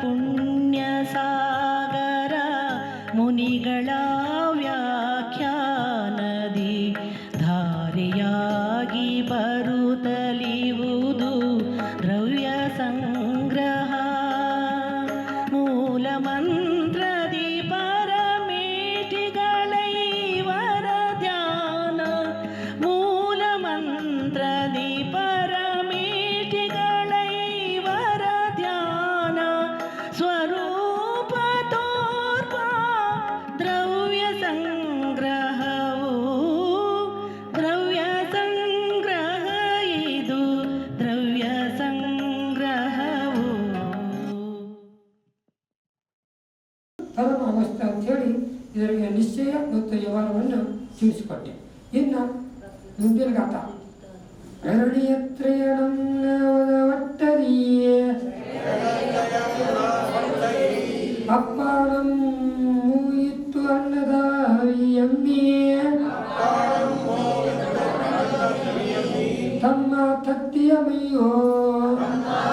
पुण्य ಪರಮ ಅವಸ್ಥೆ ಅಂಥೇಳಿ ಇದರಿಗೆ ನಿಶ್ಚಯ ಮತ್ತು ವ್ಯವಹಾರವನ್ನು ತಿಳಿಸಿಕೊಟ್ಟೆ ಇನ್ನು ಮುಂದಿನ ಗಾತ. ಎರಡಿಯತ್ರಯಣಂ ಒಟ್ಟರಿಯೇ ಅಪ್ಪಾಣಂ ಮೂಯಿತ್ತು ಅನ್ನದ ಎಮ್ಮಿಯೇ ತಮ್ಮ ತತ್ತಿಯ ಮೈಯೋ. ಓದಿ ಹೂ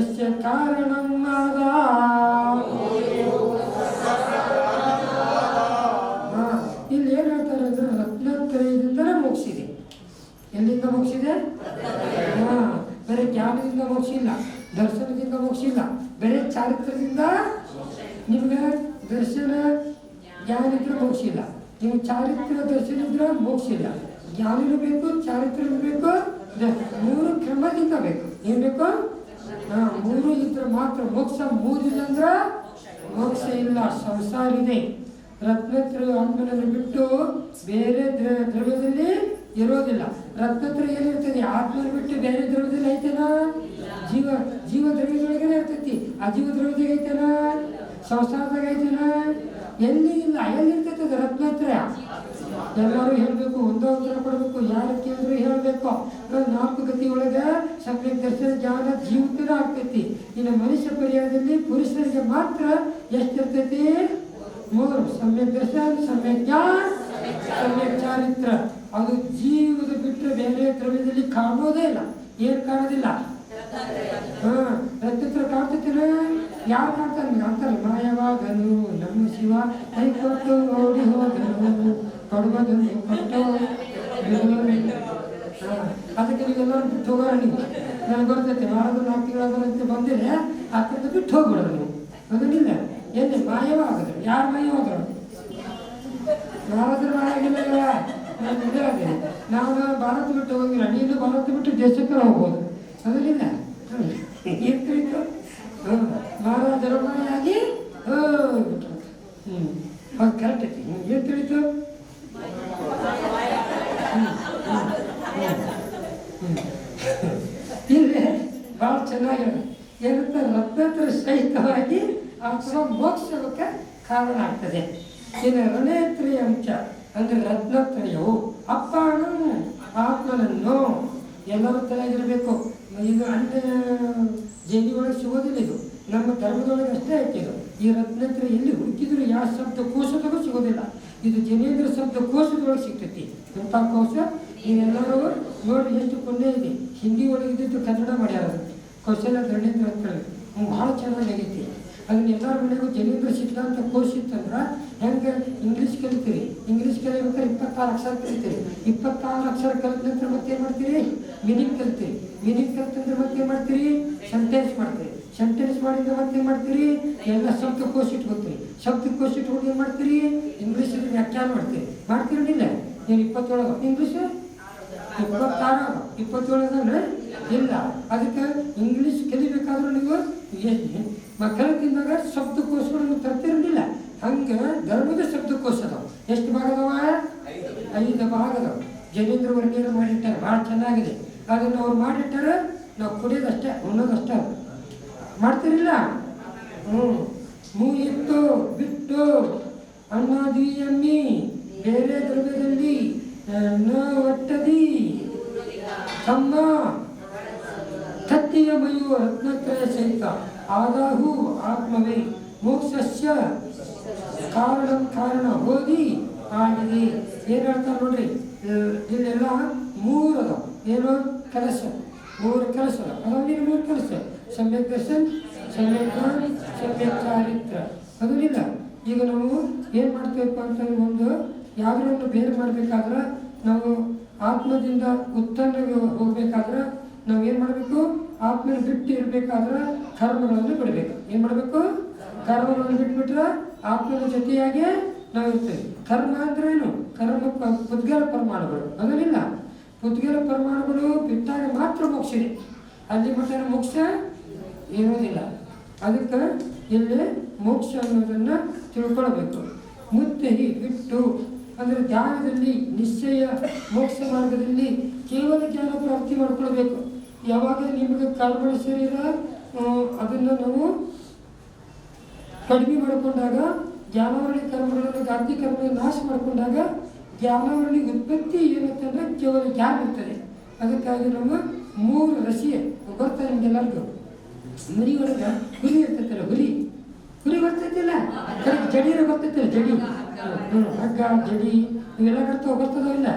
ಮುಖಸ್ಯ ಕಾರಣನಾದ ಇಲ್ಲಿ ಏನು ಹೇಳ್ತಾರೆ ಅಂದ್ರೆ ರತ್ನತ್ರಯದಿಂದಲೇ ಮುಗಿಸಿದೆ ಎಲ್ಲಿಂದ ಮುಗಿಸಿದೆ ಹಾ, ಬೇರೆ ಜ್ಞಾನದಿಂದ ಮುಗಿಸಿಲ್ಲ ದರ್ಶನದಿಂದ ಮುಗಿಸಿಲ್ಲ ಬರೀ ಚಾರಿತ್ರದಿಂದ ನಿಮ್ಗೆ ದರ್ಶನ ಜ್ಞಾನ ಇದ್ರೆ ಮೋಕ್ಷ ಇಲ್ಲ ನೀವು ಚಾರಿತ್ರ ದರ್ಶನ ಇದ್ರೆ ಮುಗಿಸಿಲ್ಲ ಜ್ಞಾನನೂ ಬೇಕು ಚಾರಿತ್ರನೂ ಬೇಕು ಮೂರು ಕ್ರಮದಿಂದ ಬೇಕು. ಏನು ಮೂರು ಇದ್ರೆ ಮಾತ್ರ ಮೋಕ್ಷ ಮೂರಿಲ್ಲ ಅಂದ್ರೆ ಮೋಕ್ಷ ಇಲ್ಲ ಸಂಸಾರ ಇದೆ ರತ್ನತ್ರ ಆತ್ಮನನ್ನು ಬಿಟ್ಟು ಬೇರೆ ದ್ರ- ದ್ರವ್ಯದಲ್ಲಿ ಇರೋದಿಲ್ಲ. ರತ್ನತ್ರ ಏನಿರ್ತದೆ? ಆತ್ಮನ ಬಿಟ್ಟು ಬೇರೆ ದ್ರವ್ಯದಲ್ಲಿ ಐತೆನಾ? ಜೀವ ಜೀವ ದ್ರವ್ಯದೊಳಗೇನೆ ಇರ್ತೈತಿ. ಆ ಜೀವ ದ್ರವ್ಯದಾಗ ಐತೆನಾ? ಸಂಸಾರದಾಗ ಐತೇನ? ಎಲ್ಲಿ ಇಲ್ಲ, ಎಲ್ಲಿ ಇರ್ತೈತೆ ಅದು ರತ್ನತ್ರಯ? ಎಲ್ಲರೂ ಹೇಳಬೇಕು, ಒಂದೋ ಉತ್ತರ ಕೊಡಬೇಕು, ಯಾರು ಕೇಳಿದ್ರು ಹೇಳಬೇಕು. ನಾಲ್ಕು ಗತಿ ಒಳಗೆ ಸಮ್ಯಕ್ ದರ್ಶನ ಜ್ಞಾನ ಜೀವಿತನ ಆಗ್ತೈತಿ. ಇನ್ನು ಮನುಷ್ಯ ಪರ್ಯಾಯದಲ್ಲಿ ಪುರುಷರಿಗೆ ಮಾತ್ರ ಎಷ್ಟಿರ್ತೈತಿ? ಮೂರು. ಸಮ್ಯಕ್ ದರ್ಶನ, ಸಮ್ಯಕ್ ಜ್ಞಾನ, ಸಮ್ಯಕ್ ಚಾರಿತ್ರ. ಅದು ಜೀವದ ಬಿಟ್ಟರೆ ಬೇರೆ ದ್ರವ್ಯದಲ್ಲಿ ಕಾಣೋದೇ ಇಲ್ಲ. ಏನ್ ಕಾಣೋದಿಲ್ಲ ಹಾಂ ರತ್ನತ್ರ ಕಾಣ್ತೈತಿನ? ಯಾರು ಮಾಡ್ತಾರೆ ಅಂತಾರೆ ಮಾಯವಾಗನು ನಮ್ಮ ಶಿವ ಕೈ ಕೊಟ್ಟು ಓಡಿ ಹೋದನು, ಕೊಡುವುದನ್ನು ಕೊಟ್ಟು ಅದಕ್ಕೆ ನೀವೆಲ್ಲರೂ ಬಿಟ್ಟು ಹೋಗೋಣ ನೀವು ನನಗೆ ಬರ್ತೈತೆ ವಾರದ ನಾಲ್ಕು ತಿಂಗಳಾದ್ರಂತೆ ಬಂದಿದೆ ಕಡೆ ಬಿಟ್ಟು ಹೋಗ್ಬಿಡೋದು ನೀವು ಅದನ್ನಿಲ್ಲ ಎಲ್ಲಿ? ಮಾಯವಾಗದು. ಯಾರು ಹೋದ್ರು ಯಾರಾದ್ರೂ ಮಾಯಾಗಿಲ್ಲ ನಾನು ಇದೇ ನಾವು ಭಾರತ ಬಿಟ್ಟು ಹೋಗಿಲ್ಲ. ನೀನು ಭಾರತ ಬಿಟ್ಟು ದೇಶಕ್ಕೆ ಹೋಗ್ಬೋದು. ತಿಳಿತು ಹ್ಞೂ ಮಹಾರಾಜರ ಮನೆಯಾಗಿ ಹ್ಞೂ ಕರೆಕ್ಟ್ ಐತಿ. ಹ್ಞೂ ಏನು ತಿಳಿತು? ಭಾಳ ಚೆನ್ನಾಗಿದೆ ಏನಂತ ರತ್ನತ್ರ ಸಹಿತವಾಗಿ ಆತ್ಮ ಮೋಕ್ಷಕ್ಕೆ ಕಾರಣ ಆಗ್ತದೆ. ಇನ್ನು ರಣೇತ್ರಿಯ ಅಂಶ, ಅಂದರೆ ರತ್ನತ್ರಯವು ಅಪ್ಪನು ಆತ್ಮನನ್ನು ಎಲ್ಲರ ತಲೆಗಿರಬೇಕು ಇದು ಅನ್ಯ ಜೈನಿ ಒಳಗೆ ಸಿಗೋದಿಲ್ಲ ಇದು. ನಮ್ಮ ಧರ್ಮದೊಳಗೆ ಅಷ್ಟೇ ಇದು. ಈ ರತ್ನತ್ರ ಎಲ್ಲಿ ಹುಡುಕಿದ್ರು ಯಾವ ಶಬ್ದ ಕೋಶದಾಗೂ ಸಿಗೋದಿಲ್ಲ. ಇದು ಜನೇಂದ್ರ ಶಬ್ದ ಕೋಶದೊಳಗೆ ಸಿಗ್ತೈತಿ. ಎಂಥ ಕೋಶ ನೀವೆಲ್ಲರೂ ನೋಡಿ ಎಷ್ಟು ಪುಣ್ಯ ಇದೆ. ಹಿಂದಿ ಒಳಗೆ ಇದ್ದಿದ್ದು ಕನ್ನಡ ಮಾಡ್ಯಾರ. ಕೌಶಲ್ಯ ಧರಣೇಂದ್ರ ಅಂತ ಹೇಳಿ. ಭಾಳ ಚೆನ್ನಾಗಿ ಆಗೈತಿ ಅದನ್ನ ಎಲ್ಲರ ಮನೆಗೂ ಜನೇಂದ್ರ ಸಿದ್ಧಾಂತ ಕೋರ್ಸ್ ಇತ್ತಂದ್ರೆ ಹೆಂಗೆ ಇಂಗ್ಲೀಷ್ ಕಲಿತೀರಿ? ಇಂಗ್ಲೀಷ್ ಕಲಿಬೇಕಾದ್ರೆ ಇಪ್ಪತ್ತಾರು ಅಕ್ಷರ ಕಲಿತೀರಿ. ಇಪ್ಪತ್ತಾರು ಅಕ್ಷರ ಕಲಿತ ನಂತರ ಮತ್ತೇನು ಮಾಡ್ತೀರಿ? ಮೀನಿಂಗ್ ಕಲಿತೀರಿ. ಮೀನಿಂಗ್ ಕಲಿತಂದ್ರೆ ಮತ್ತೇನು ಮಾಡ್ತೀರಿ? ಸೆಂಟೆನ್ಸ್ ಮಾಡ್ತೀರಿ. ಸೆಂಟೆನ್ಸ್ ಮಾಡಿದ್ರೆ ಮತ್ತೇನು ಮಾಡ್ತೀರಿ? ಎಲ್ಲ ಶಬ್ದ ಶಬ್ದಕೋಶ ಇಟ್ಕೊತೀರಿ. ಶಬ್ದಕೋಶ ಇಟ್ಕೊಂಡು ಏನು ಮಾಡ್ತೀರಿ? ಇಂಗ್ಲೀಷ್ ವ್ಯಾಖ್ಯಾನ ಮಾಡ್ತೀರಿ. ಮಾಡ್ತೀರಿಲ್ಲ ನೀನು ಇಪ್ಪತ್ತೇಳು? ಇಂಗ್ಲೀಷ್ ಇಪ್ಪತ್ತಾರು? ಇಪ್ಪತ್ತೇಳು ಅಂದ್ರೆ ಇಲ್ಲ. ಅದಕ್ಕೆ ಇಂಗ್ಲೀಷ್ ಕಲಿಬೇಕಾದ್ರೂ ನೀವು ಮಕ್ಕಳ ತಿಂದಾಗ ಶಬ್ದಕೋಶಗಳನ್ನು ತರ್ತಿರಲಿಲ್ಲ ಹಂಗೆ ಧರ್ಮದ ಶಬ್ದಕೋಶ ಅದಾವ ಎಷ್ಟು ಭಾಗ ಅದಾವ ಐದು ಭಾಗ ಅದಾವ ಜನೇಂದ್ರ ವರ್ಗೀಯರು ಮಾಡಿಟ್ಟಾರೆ. ಭಾಳ ಚೆನ್ನಾಗಿದೆ. ಅದನ್ನು ಅವ್ರು ಮಾಡಿಟ್ಟಾರೆ ನಾವು ಕುಡಿಯೋದಷ್ಟೇ ಉಣ್ಣೋದಷ್ಟೇ ಮಾಡ್ತಿರಲಿಲ್ಲ ಮಾಡ್ತಿರಿಲ್ಲ? ಹ್ಞೂ. ಮೂ ಇತ್ತು ಬಿಟ್ಟು ಅನ್ನಾದಿ ಎಮ್ಮಿ ಬೇರೆ ದ್ರವ್ಯದಲ್ಲಿ ನ ಒಟ್ಟದಿ. ತಮ್ಮ ತತ್ತಿಯ ಮೈಯು ರತ್ನತ್ರಯ ಸಹಿತ. ಆದಾಹು ಆತ್ಮವೇ, ಮೋಕ್ಷಸ್ಯ. ಕಾರಣ ಕಾರಣ, ಹೋಗಿ ಆಗಿದೆ. ಏನು ಹೇಳ್ತಾರೆ ನೋಡ್ರಿ? ಇದೆಲ್ಲ ಮೂರು ಅದಾವ ಏನು? ಕೆಲಸ. ಮೂರು ಕೆಲಸ. ಅದಾವ ನೀನು ಮೂರು ಕೆಲಸ. ಸಮ್ಯಕ್ ದರ್ಶನ್, ಸಮ್ಯಕ್ ಸಮ್ಯಕ್ ಚಾರಿತ್ರ. ಈಗ ನಾವು ಏನು ಮಾಡ್ತೇವಪ್ಪ ಅಂತಂದ್ರೆ ಒಂದು ಯಾವುದನ್ನು ಬೇರೆ ಮಾಡಬೇಕಾದ್ರೆ ನಾವು ಆತ್ಮದಿಂದ ಉತ್ತರಗೆ ಹೋಗ್ಬೇಕಾದ್ರೆ ನಾವು ಏನು ಮಾಡಬೇಕು? ಆತ್ಮನ ಬಿಟ್ಟು ಇರಬೇಕಾದ್ರೆ ಕರ್ಮಗಳನ್ನು ಬಿಡಬೇಕು. ಏನು ಮಾಡಬೇಕು ಕರ್ಮಗಳನ್ನು ಬಿಟ್ಬಿಟ್ರೆ ಆತ್ಮನ ಜೊತೆಯಾಗಿ ನಾವು ಇರ್ತೇವೆ. ಕರ್ಮ ಅಂದ್ರೆ ಏನು? ಕರ್ಮ ಪುದ್ಗಲ ಪರಮಾಣುಗಳು. ಅದನ್ನಿಲ್ಲ. ಪುದ್ಗಲ ಪರಮಾಣುಗಳು ಬಿಟ್ಟಾಗ ಮಾತ್ರ ಮೋಕ್ಷ ಇದೆ. ಅಲ್ಲಿ ಬಿಟ್ಟರೆ ಮೋಕ್ಷ? ಇರೋದಿಲ್ಲ ಅದಕ್ಕೆ ಇಲ್ಲಿ ಮೋಕ್ಷ ಅನ್ನೋದನ್ನ ತಿಳ್ಕೊಳ್ಬೇಕು. ಮುತ್ತಹಿ ಬಿಟ್ಟು ಅಂದರೆ ಧ್ಯಾನದಲ್ಲಿ, ನಿಶ್ಚಯ ಮೋಕ್ಷ ಮಾರ್ಗದಲ್ಲಿ ಕೇವಲ ಜ್ಞಾನ ಪ್ರಾಪ್ತಿ ಮಾಡ್ಕೊಳ್ಬೇಕು. ಯಾವಾಗ ನಿಮಗೆ ಕರ್ಮಣ ಶರೀರ ಅದನ್ನು ನಾವು ಕಡಿಮೆ ಮಾಡಿಕೊಂಡಾಗ ಜ್ಞಾನವರಣಿ ಕರ್ಮಗಳನ್ನು ಗಾಂಧಿ ಕರ್ಮಗಳನ್ನು ನಾಶ ಮಾಡಿಕೊಂಡಾಗ ಜ್ಞಾನವರಣಿ ಉತ್ಪತ್ತಿ ಏನುತ್ತೆ ಅಂದರೆ ಕೇವಲ ಜ್ಞಾನ ಇರ್ತದೆ. ಅದಕ್ಕಾಗಿ ನಮ್ಮ ಮೂರು ರಸಿ ಬರ್ತಾರೆ ನಿಮ್ಗೆಲ್ಲರಿಗೂ ಮರಿ ಒಳಗೆ ಹುಲಿ ಇರ್ತೈತಲ್ಲ ಹುಲಿ ಹುಲಿ ಬರ್ತೈತಿಲ್ಲ? ಜಡಿರ ಬರ್ತೈತಿಲ್ಲ, ಜಡಿ. ಹಗ್ಗ, ಜಡಿ, ಇವೆಲ್ಲ ಬರ್ತಾವ, ಬರ್ತದೋ ಇಲ್ಲ?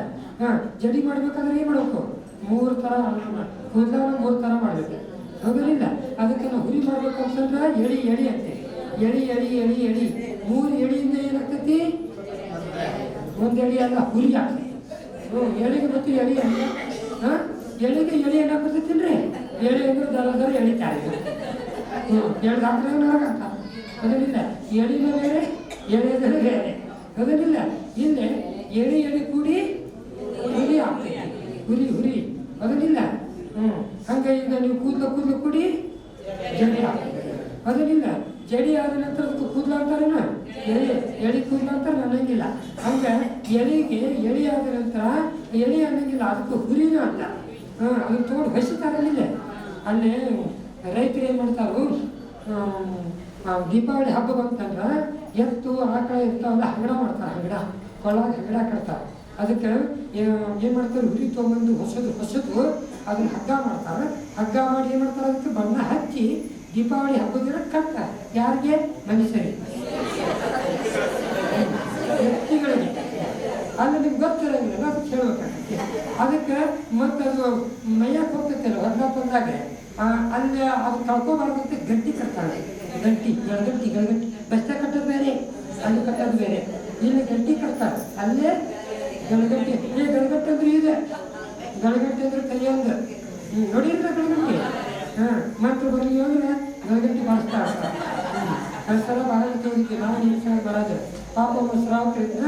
ಹಾಂ, ಜಡಿ ಮಾಡ್ಬೇಕಾದ್ರೆ ಏನು ಮಾಡಬೇಕು? ಮೂರು ಥರ ಕೂದಲ ಮೂರು ಥರ ಮಾಡಬೇಕು. ಅದಕ್ಕೆ ನಾವು ಹುರಿ ಮಾಡ್ಬೇಕು ಅಂತಂದ್ರೆ ಎಳಿ ಎಳಿ ಅಂತೆ. ಎಳಿ ಎಳಿ ಎಳಿ ಎಳಿ. ಮೂರು ಎಳಿಯಿಂದ ಏನಾಗ್ತೈತಿ? ಒಂದು ಎಳಿ ಅಲ್ಲ ಹುರಿ ಆಗ್ತೈತಿ. ಹ್ಞೂ ಎಳಿಗೆ ಮತ್ತು ಎಳಿ ಅಂತ? ಹಾಂ? ಎಳಿಗೆ ಎಳಿ ಏನಾಗ ಬರ್ತೈತಿಲ್ರಿ ಎಳಿ ಅಂದ್ರೆ ದರ ದರ ಎಳಿತಾರೆ ಹ್ಞೂ ಎಳ್ದು ಹಾಕಿದ್ರೆ ನೋಡಕಂತ ಅದರಿಂದ ಎಳಿನ ಬೇರೆ ಎಳೆದರೆ ಬೇರೆ. ಅದರಿಂದ ಇಲ್ಲೇ ಎಳಿ ಎಳಿ ಕೂಡಿ ಹುರಿ ಆಗ್ತೈತಿ. ಹುರಿ ಹ್ಞೂ ಹಂಗೆ ಈಗ ನೀವು ಕೂದಲು ಕೂದಲು ಕುಡಿ ಜಡಿ ಅದರಿಂದ ಜಡಿ ಆದ ನಂತರ ಕೂದಲು ಅಂತಾರೇನ? ಎಳಿ ಎಳಿ ಕೂದಲು ಅಂತಾರೆ ಅನ್ನಂಗಿಲ್ಲ. ಹಂಗೆ ಎಳಿಗೆ ಎಳಿ ಆದ ನಂತರ ಎಳಿ ಅನ್ನಂಗಿಲ್ಲ. ಅದಕ್ಕೆ ಹುರಿನ ಅಂತ ಹಾಂ, ಅದನ್ನು ತೊಗೊಂಡು ಇಲ್ಲೇ ಅಲ್ಲಿ ರೈತರು ಏನು ಮಾಡ್ತಾರು? ದೀಪಾವಳಿ ಹಬ್ಬ ಬಂತಂದ್ರೆ ಎತ್ತು, ಆಕಳ ಇರ್ತಾವಲ್ಲ, ಹಗಡ ಮಾಡ್ತಾರೆ. ಹಗಡ ಕೊಳ್ಳಾಗ ಹಗಡ ಕಟ್ತಾರೆ. ಅದಕ್ಕೆ ಏನು ಮಾಡ್ತಾರೆ? ಹುರಿ ತೊಗೊಂಬಂದು ಹೊಸದು ಹೊಸದು ಅದನ್ನ ಹಗ್ಗ ಮಾಡ್ತಾರೆ. ಹಗ್ಗ ಮಾಡಿ ಏನು ಮಾಡ್ತಾರೆ ಅದಕ್ಕೆ ಬಣ್ಣ ಹಚ್ಚಿ ದೀಪಾವಳಿ ಹಬ್ಬದ ದಿನ ಕಟ್ತಾರೆ. ಯಾರಿಗೆ? ಮನುಷ್ಯರಿಗೆ. ವ್ಯಕ್ತಿಗಳಿಗೆ. ಅಲ್ಲಿ ನಿಮ್ಗೆ ಗೊತ್ತಿರಂಗಿಲ್ಲ ಅದಕ್ಕೆ ಹೇಳ್ಬೇಕಾಗತ್ತೆ ಅದಕ್ಕೆ ಮತ್ತೆ ಅದು ಮೈಯಕ್ಕೆ ಹೋಗ್ತೈತಲ್ಲ ಹೊರಗ ಬಂದಾಗ ಅಲ್ಲಿ ಅದು ಕಳ್ಕೊಬಾರ್ದಂತೆ ಗಟ್ಟಿ ಕಟ್ತಾಳೆ ಗಟ್ಟಿ ಗಂಟಿ ಗಂಟಿ ಬಸ್ತ ಕಟ್ಟೋದು ಬೇರೆ, ಅಲ್ಲಿ ಕಟ್ಟೋದು ಬೇರೆ. ಇಲ್ಲಿ ಗಟ್ಟಿ ಕಟ್ತಾರೆ. ಅಲ್ಲೇ ಏ ಗಳಗಟ್ಟಿ ಅಂದ್ರೆ ಇದೆ. ಗಳಗಟ್ಟಿ ಅಂದ್ರೆ ನೋಡಿ ಅಂತ ಗಳಗಟ್ಟಿ ಹಾಂ, ಮತ್ತೆ ಬರ್ಲಿ ಅಂದ್ರೆ ಗಳಗಟ್ಟಿ ಬಾರಿಸ್ತಾ ಇರ್ತಾರೆ ಸಲ ಭಾಳ ತೋರಿದ್ವಿ ನಾವು ಸಲ ಬರೋದು. ಪಾಪ ಒಬ್ಬ ಶ್ರಾವಕರಿಂದ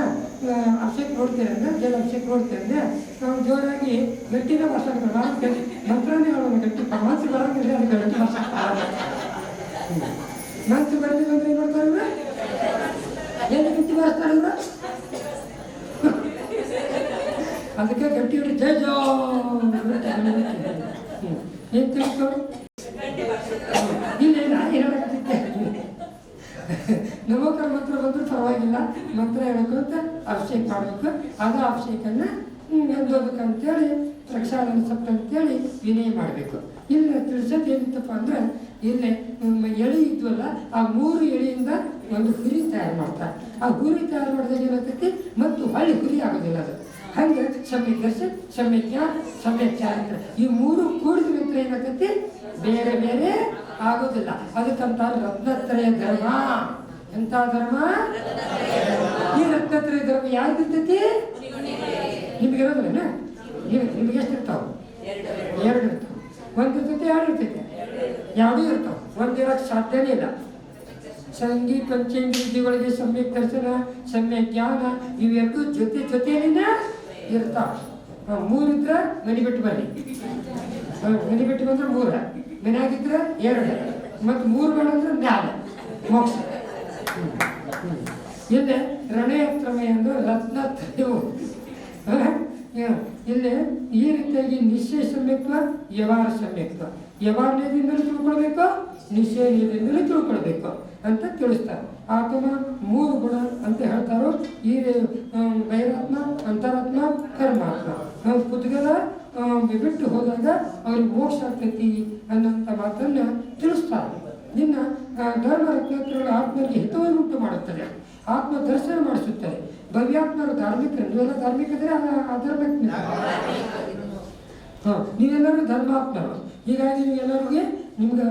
ಅಭಿಷೇಕ್ ನೋಡ್ತೀರ ಅಂದ್ರೆ ಜನ ಅಭಿಷೇಕ್ ನೋಡ್ತೀರ ಅಂದ್ರೆ, ನಾವು ಜೋರಾಗಿ ಗಟ್ಟಿನ ಬರ್ಸಕ್ಕೆ ಗಟ್ಟಿ, ಮಂತ್ರನೇ ಹೇಳೋಣ ಗಟ್ಟಿ ಮನಸ್ಸು ಬರೋಂಗಿಲ್ಲ ಅದು ಗಟ್ಟಿ ಭಾಷೆ ಮನಸ್ಸು ಅಂದ್ರೆ ಏನು ಮಾಡ್ತಾರೆ? ಏನು ಗಟ್ಟಿ ಇವ್ರು? ಅದಕ್ಕೆ ಗಟ್ಟಿ ಹೇಳಕತ್ತಿದ್ದೆ ನಮೋಕರ ಮಂತ್ರ ಬಂದರೂ ಪರವಾಗಿಲ್ಲ ಮಂತ್ರ ಹೇಳ್ಕೊಂತ ಅಭಿಷೇಕ ಮಾಡಬೇಕು ಅದು ಅಭಿಷೇಕನ ಎಂದೋದಕ್ಕಂತೇಳಿ ಪ್ರಕ್ಷಾಳನ ಸಪ್ತ ಅಂತೇಳಿ ವಿನಯ ಮಾಡಬೇಕು ಇಲ್ಲಿ ತಿಳಿಸೋದು ಏನಿತ್ತಪ್ಪ ಅಂದ್ರೆ ಇಲ್ಲಿ ಎಳಿ ಇದ್ವಲ್ಲ ಆ ಮೂರು ಎಳೆಯಿಂದ ಒಂದು ಹುರಿ ತಯಾರು ಮಾಡ್ತಾರೆ ಆ ಹುರಿ ತಯಾರು ಮಾಡಿದಾಗ ಏನಾಗ್ತೈತಿ ಮತ್ತು ಹಳ್ಳಿ ಹುರಿ ಆಗೋದಿಲ್ಲ ಅದು ಹಂಗೆ ಸಮ್ಯ ದರ್ಶನ್ ಸಮ್ಯ ಜ್ಞಾನ ಸಮ್ಯ ಚಾರಿತ್ರ ಈ ಮೂರು ಕೂಡಿದ ನಂತರ ಏನಾಗ್ತೈತಿ? ಬೇರೆ ಬೇರೆ ಆಗೋದಿಲ್ಲ ಅದಕ್ಕಂತಾರೆ ರತ್ನತ್ರಯ ಧರ್ಮ. ಎಂತ ಧರ್ಮ? ಈ ರತ್ನತ್ರಯ ಧರ್ಮ ಯಾವ್ದಿರ್ತೈತಿ ನಿಮ್ಗೆ ಇರೋದಿಲ್ಲ ನಿಮ್ಗೆ ಎಷ್ಟು ಇರ್ತಾವ? ಎರಡು ಇರ್ತಾವ. ಒಂದು ಇರ್ತೈತಿ, ಎರಡು ಇರ್ತೈತಿ. ಯಾವುದೂ ಇರ್ತಾವ. ಒಂದು ಸಾಧ್ಯನೇ ಇಲ್ಲ. ಸಂಗೀತ, ಪಂಚೇಂದ್ರಿಯಗಳಿಗೆ ಸಮ್ಯಕ್ ದರ್ಶನ, ಸಮ್ಯಕ್ ಜ್ಞಾನ, ಇವೆರಡು ಜೊತೆ ಜೊತೆಯಲ್ಲಿನ ಇರ್ತಾವ ಹ, ಮೂರಿದ್ರೆ ಮನೆ ಬಿಟ್ಟು ಬನ್ನಿ ಹ, ಮನೆ ಬಿಟ್ಟು ಬಂದ್ರೆ ಮೂರ. ಮನ್ಯಾಗಿದ್ರೆ ಎರಡು. ಮತ್ತು ಮೂರು ಬೇಡ ಅಂದ್ರೆ ಮ್ಯಾಲ ಮೋಕ್ಷ. ಇಲ್ಲಿ ಎಂದು ಅಂದ್ರೆ ರತ್ನ? ಯ- ಇಲ್ಲಿ ಈ ರೀತಿಯಾಗಿ ನಿಶ್ಚಯ ಸಮ್ಯಕ್ವ ವ್ಯವಹಾರ ಸಮ್ಯಕ್ವ ವ್ಯವಹಾರದಿಂದಲೂ ತಿಳ್ಕೊಳ್ಬೇಕು ನಿಶ್ಚಯದಿಂದಲೂ ತಿಳ್ಕೊಳ್ಬೇಕು ಅಂತ ತಿಳಿಸ್ತಾರೆ. ಆತ್ಮ ಮೂರು ಗುಣ ಅಂತ ಹೇಳ್ತಾರೋ ಈ ಬೈರಾತ್ಮ ಅಂತರಾತ್ಮ ಕರ್ಮಾತ್ಮ ನಾವು ಬಿಟ್ಟು ಹೋದಾಗ ಅವ್ರಿಗೆ ಮೋಕ್ಷ ಆಗ್ತೈತಿ ಅನ್ನೋಂಥ ಮಾತನ್ನು ತಿಳಿಸ್ತಾರೆ. ನಿನ್ನ ಧರ್ಮ ರತ್ನೋತ್ತರಗಳು ಆತ್ಮರಿಗೆ ಹಿತವನ್ನು ಉಂಟು ಮಾಡುತ್ತದೆ ಆತ್ಮ ದರ್ಶನ ಮಾಡಿಸುತ್ತದೆ ಭವ್ಯಾತ್ಮರು ಧಾರ್ಮಿಕರು, ನೀವೆಲ್ಲ ಧಾರ್ಮಿಕದ್ರೆ ಅಧರ್ಮಿಕ ಹಾಂ, ನೀವೆಲ್ಲರೂ ಧರ್ಮಾತ್ಮರು. ಹೀಗಾಗಿ ನೀವೆಲ್ಲರಿಗೆ ನಿಮ್ಗೆ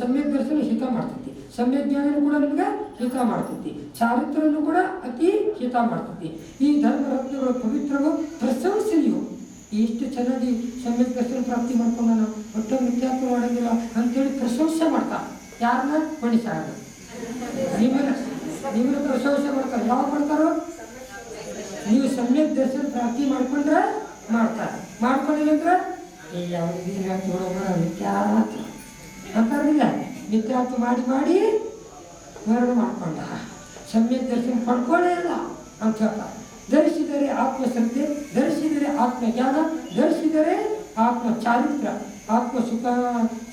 ಸಮ್ಯಕ್ ದರ್ಶನ ಹಿತ ಮಾಡ್ತೈತಿ. ಸಮ್ಯಕ್ ಜ್ಞಾನನು ಕೂಡ ನಿಮ್ಗೆ ಹಿತ ಮಾಡ್ತೈತಿ. ಚಾರಿತ್ರನು ಕೂಡ ಅತಿ ಹಿತ ಮಾಡ್ತೈತಿ. ಈ ಧರ್ಮ ರತ್ನಗಳು ಪವಿತ್ರವು ಪ್ರಶಂಸನೀಯವು ಎಷ್ಟು ಚೆನ್ನಾಗಿ ಸಮ್ಯಕ್ ದರ್ಶನ ಪ್ರಾಪ್ತಿ ಮಾಡ್ಕೊಂಡ ನಾನು ಒಟ್ಟ ಮಿಥ್ಯಾತ್ವ ಮಾಡೋಂಗಿಲ್ಲ ಅಂತೇಳಿ ಪ್ರಶಂಸೆ ಮಾಡ್ತಾರೆ. ಯಾರನ್ನ? ಮನುಷ್ಯ ನಿಮ್ಮನ್ನ. ನಿಮ್ಮನ್ನ ಪ್ರಶಂಸೆ ಮಾಡ್ತಾರೆ. ಯಾವಾಗ ಮಾಡ್ತಾರೋ? ನೀವು ಸಮ್ಯಕ್ ದರ್ಶನ ಪ್ರಾಪ್ತಿ ಮಾಡ್ಕೊಂಡ್ರೆ ಮಾಡ್ತಾರೆ. ಮಾಡ್ಕೊಂಡಿಲ್ಲ ಅಂದ್ರೆ ಯಾವ ಮಿಥ್ಯಾತ್ವ ಅಂತಾರಿಲ್ಲ. ಮಿಥ್ಯಾತ್ವ ಮಾಡಿ ಮಾಡಿ ಮರಣ ಮಾಡಿಕೊಂಡ. ಸಮ್ಯಕ್ ದರ್ಶನ ಪಡ್ಕೊಳ್ಳೇ ಇಲ್ಲ ಅಂತ ಹೇಳ್ತಾರೆ ಧರಿಸಿದರೆ ಆತ್ಮಶ್ರದ್ಧೆ ಧರಿಸಿದರೆ ಆತ್ಮಜ್ಞಾನ, ಧರಿಸಿದರೆ ಆತ್ಮ ಚಾರಿತ್ರ ಆತ್ಮ ಸುಖ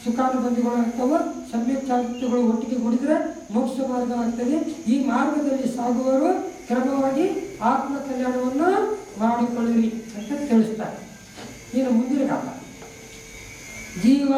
ಸುಖಾನುಬಂಧಿಗಳು ಆಗ್ತವೆ, ಸಮ್ಯಕ್ ಚಾರಿತ್ರಗಳು ಒಟ್ಟಿಗೆ ಕೂಡಿದ್ರೆ ಮೋಕ್ಷ ಮಾರ್ಗವಾಗ್ತದೆ ಈ ಮಾರ್ಗದಲ್ಲಿ ಸಾಗುವವರು ಕ್ರಮವಾಗಿ ಆತ್ಮ ಕಲ್ಯಾಣವನ್ನು ಮಾಡಿಕೊಳ್ಳಿರಿ ಅಂತ ತಿಳಿಸ್ತಾರೆ. ಇನ್ನು ಮುಂದಿನ ಕಾಲ ಜೀವ